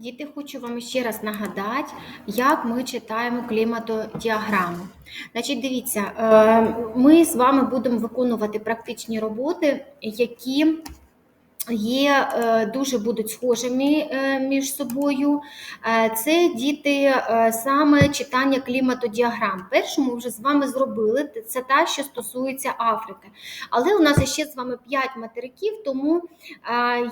Діти, хочу вам ще раз нагадати, як ми читаємо кліматодіаграму. Значить, дивіться, е, ми з вами будемо виконувати практичні роботи, які є е, дуже будуть схожими е, між собою. Е, Це діти саме читання кліматодіаграм. Першу ми вже з вами зробили. Це та, що стосується Африки. Але у нас ще з вами 5 материків, тому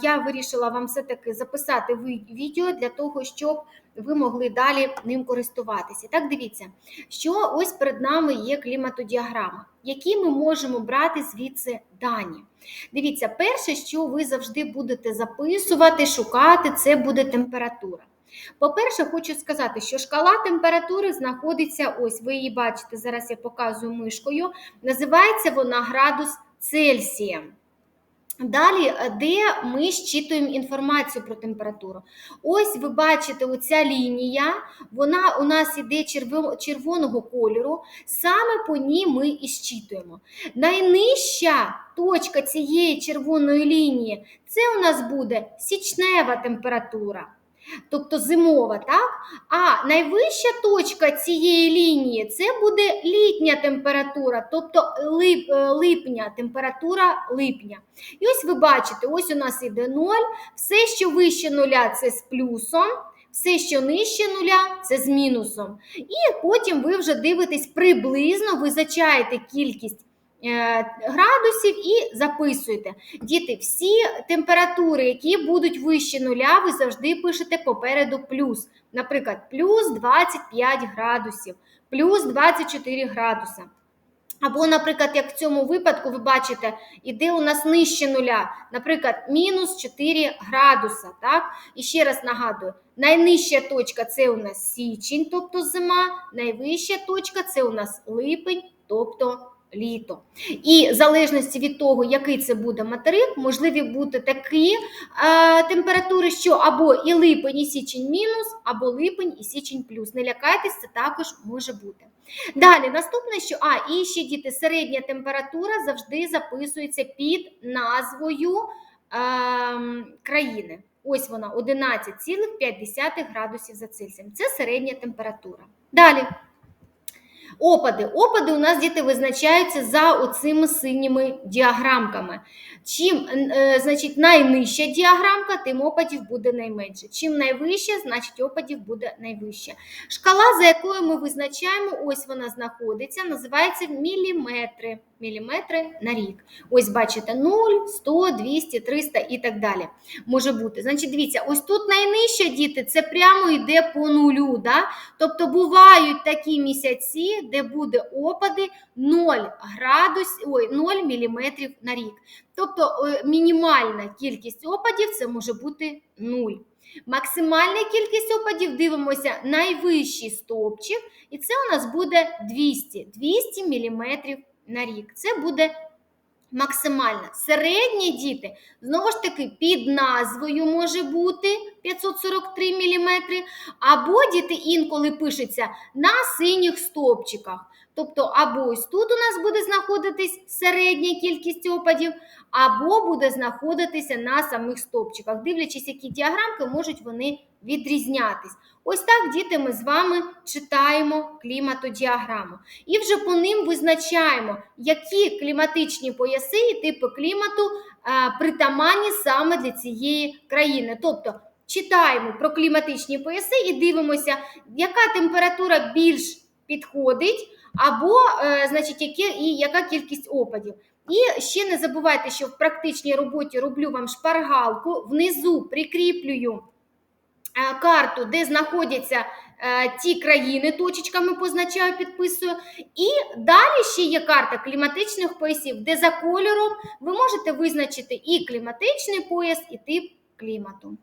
я вирішила вам все-таки записати відео для того, щоб ви могли далі ним користуватися. Так, дивіться, що ось перед нами є кліматодіаграма, які ми можемо брати звідси дані. Дивіться, перше, що ви завжди будете записувати, шукати, це буде температура. По-перше, хочу сказати, що шкала температури знаходиться, ось ви її бачите, зараз я показую мишкою. Називається вона градус Цельсія. Далі, е, де ми щитуємо інформацію про температуру. Ось ви бачите, оця лінія, вона у нас іде червоного кольору, саме по ній ми і щитуємо. Найнижча точка цієї червоної лінії це у нас буде січнева температура. Тобто зимова, так? А найвища точка цієї лінії це буде літня температура, тобто лип, е, липня, температура липня. І ось ви бачите, ось у нас іде 0, все, що вище нуля, це з плюсом, все, що нижче нуля, це з мінусом. І потім ви вже дивитесь приблизно, визначаєте кількість градусів і записуєте. Діти, всі температури, які будуть вище нуля, ви завжди пишете попереду плюс. Наприклад, плюс 25 градусів, плюс 24 градуса. Або, наприклад, як в цьому випадку, ви бачите, іде у нас нижче нуля, наприклад, мінус 4 градуса. Так? І ще раз нагадую, найнижча точка це у нас січень, тобто зима, найвища точка це у нас липень, тобто літо. І в залежності від того, який це буде материк, можливі бути такі е, температури, що або і липень, і січень мінус, або липень і січень плюс. Не лякайтесь, це також може бути. Далі, наступне, що а, і ще діти, середня температура завжди записується під назвою ем, країни. Ось вона 11,5 градусів за Цельсієм. Це середня температура. Далі. Опади. Опади у нас діти визначаються за оцими синіми діаграмками. Чим е, значить, найнижча діаграмка, тим опадів буде найменше. Чим найвища, значить опадів буде найвище. Шкала, за якою ми визначаємо, ось вона знаходиться, називається міліметри. Міліметри на рік. Ось бачите, 0, 100, 200, 300 і так далі. Може бути. Значить, дивіться, ось тут найнижче діти, це прямо йде по нулю. Да? Тобто бувають такі місяці, де буде опади 0 градус, ой, 0 міліметрів на рік. Тобто е, мінімальна кількість опадів це може бути 0. Максимальна кількість опадів дивимося найвищий стовпчик, і це у нас буде 200 200 міліметрів на рік. Це буде максимальна. Середні діти, знову ж таки, під назвою може бути 543 мм, або діти інколи пишуться на синіх стовпчиках. Тобто, або ось тут у нас буде знаходитись середня кількість опадів, або буде знаходитися на самих стовпчиках. Дивлячись, які діаграмки можуть вони відрізнятись. Ось так, діти, ми з вами читаємо кліматодіаграму. І вже по ним визначаємо, які кліматичні пояси і типи клімату а, притаманні саме для цієї країни. Тобто читаємо про кліматичні пояси і дивимося, яка температура більш підходить, або е, значить, яке, і яка кількість опадів. І ще не забувайте, що в практичній роботі роблю вам шпаргалку, внизу прикріплюю е, карту, де знаходяться е, ті країни, точечками позначаю, підписую. І далі ще є карта кліматичних поясів, де за кольором ви можете визначити і кліматичний пояс, і тип клімату.